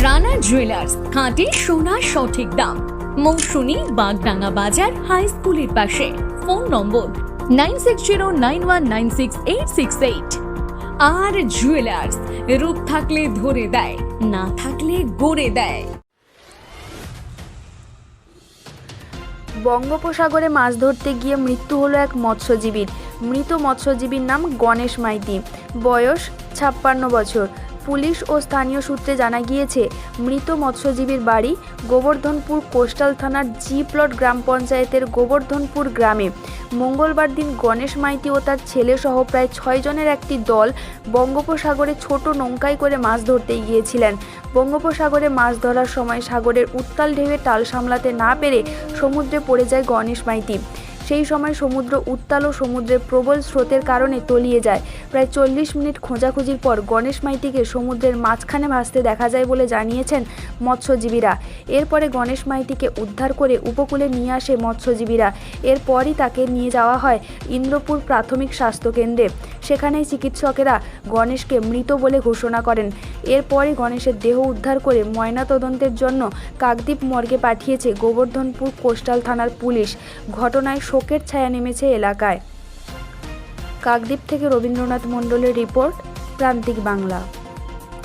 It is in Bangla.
রানা জুয়েলার্স খাঁটি সোনা সঠিক দাম। মৌসুমী বাগডাঙ্গা বাজার হাই স্কুলের পাশে। ফোন নম্বর nine six zero nine one nine six eight six eight. আর জুয়েলার্স রূপ থাকলে ধরে দেয়, না থাকলে গড়ে দেয়। বঙ্গোপসাগরে মাছ ধরতে গিয়ে মৃত্যু হলো এক মৎস্যজীবীর। মৃত মৎস্যজীবীর নাম গণেশ মাইতি। বয়স ছাপ্পান্ন বছর। পুলিশ ও স্থানীয় সূত্রে জানা গিয়েছে, মৃত মৎস্যজীবীর বাড়ি গোবর্ধনপুর কোস্টাল থানার জি প্লট গ্রাম পঞ্চায়েতের গোবর্ধনপুর গ্রামে। মঙ্গলবার দিন গণেশ মাইতি ও তার ছেলে সহ প্রায় ছয় জনের একটি দল বঙ্গোপসাগরে ছোট নৌকায় করে মাছ ধরতে গিয়েছিলেন। বঙ্গোপসাগরে মাছ ধরার সময় সাগরের উত্তাল ঢেউয়ে টাল সামলাতে না পেরে সমুদ্রে পড়ে যায় গণেশ মাইতি। সেই সময় সমুদ্র উত্তাল ও সমুদ্রের প্রবল স্রোতের কারণে তলিয়ে যায়। প্রায় চল্লিশ মিনিট খোঁজাখুঁজির পর গণেশ মাইতিকে সমুদ্রের মাঝখানে ভাসতে দেখা যায় বলে জানিয়েছেন মৎস্যজীবীরা। এরপরে গণেশ মাইতিকে উদ্ধার করে উপকূলে নিয়ে আসে মৎস্যজীবীরা। এরপরই তাকে নিয়ে যাওয়া হয় ইন্দ্রপুর প্রাথমিক স্বাস্থ্যকেন্দ্রে সেখানে চিকিৎসকেরা গণেশকে মৃত বলে ঘোষণা করেন। এরপরই গণেশের দেহ উদ্ধার করে ময়নাতদন্তের জন্য কাকদ্বীপ মর্গে পাঠিয়েছে গোবর্ধনপুর কোস্টাল থানার পুলিশ। ঘটনায় শোকের ছায়া নেমেছে এলাকায়। কাকদ্বীপ থেকে রবীন্দ্রনাথ মণ্ডলের রিপোর্ট প্রান্তিক বাংলা।